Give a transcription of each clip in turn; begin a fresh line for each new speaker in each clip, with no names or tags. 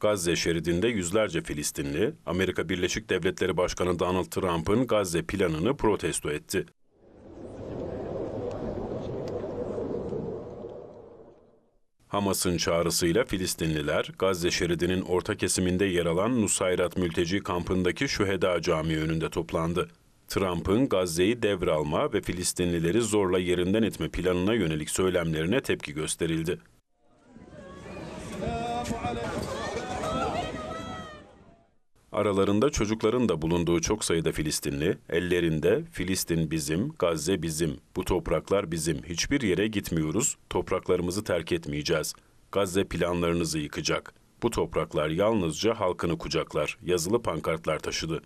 Gazze şeridinde yüzlerce Filistinli, Amerika Birleşik Devletleri Başkanı Donald Trump'ın Gazze planını protesto etti. Hamas'ın çağrısıyla Filistinliler, Gazze şeridinin orta kesiminde yer alan Nusayrat mülteci kampındaki Şüheda Camii önünde toplandı. Trump'ın Gazze'yi devralma ve Filistinlileri zorla yerinden etme planına yönelik söylemlerine tepki gösterildi. Aralarında çocukların da bulunduğu çok sayıda Filistinli, ellerinde Filistin bizim, Gazze bizim, bu topraklar bizim, hiçbir yere gitmiyoruz, topraklarımızı terk etmeyeceğiz. Gazze planlarınızı yıkacak. Bu topraklar yalnızca halkını kucaklar, yazılı pankartlar taşıdı.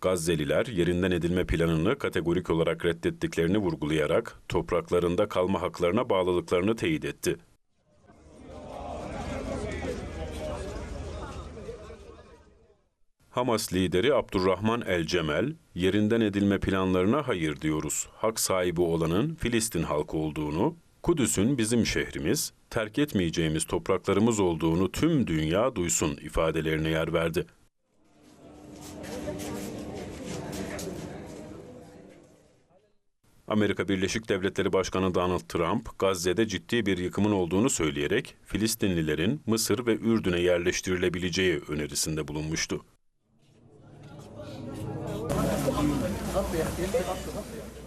Gazzeliler yerinden edilme planını kategorik olarak reddettiklerini vurgulayarak topraklarında kalma haklarına bağlılıklarını teyit etti. Hamas lideri Abdurrahman El Cemel, yerinden edilme planlarına hayır diyoruz. Hak sahibi olanın Filistin halkı olduğunu, Kudüs'ün bizim şehrimiz, terk etmeyeceğimiz topraklarımız olduğunu tüm dünya duysun ifadelerine yer verdi. Amerika Birleşik Devletleri Başkanı Donald Trump, Gazze'de ciddi bir yıkımın olduğunu söyleyerek Filistinlilerin Mısır ve Ürdün'e yerleştirilebileceği önerisinde bulunmuştu. خط يا اخي خط خط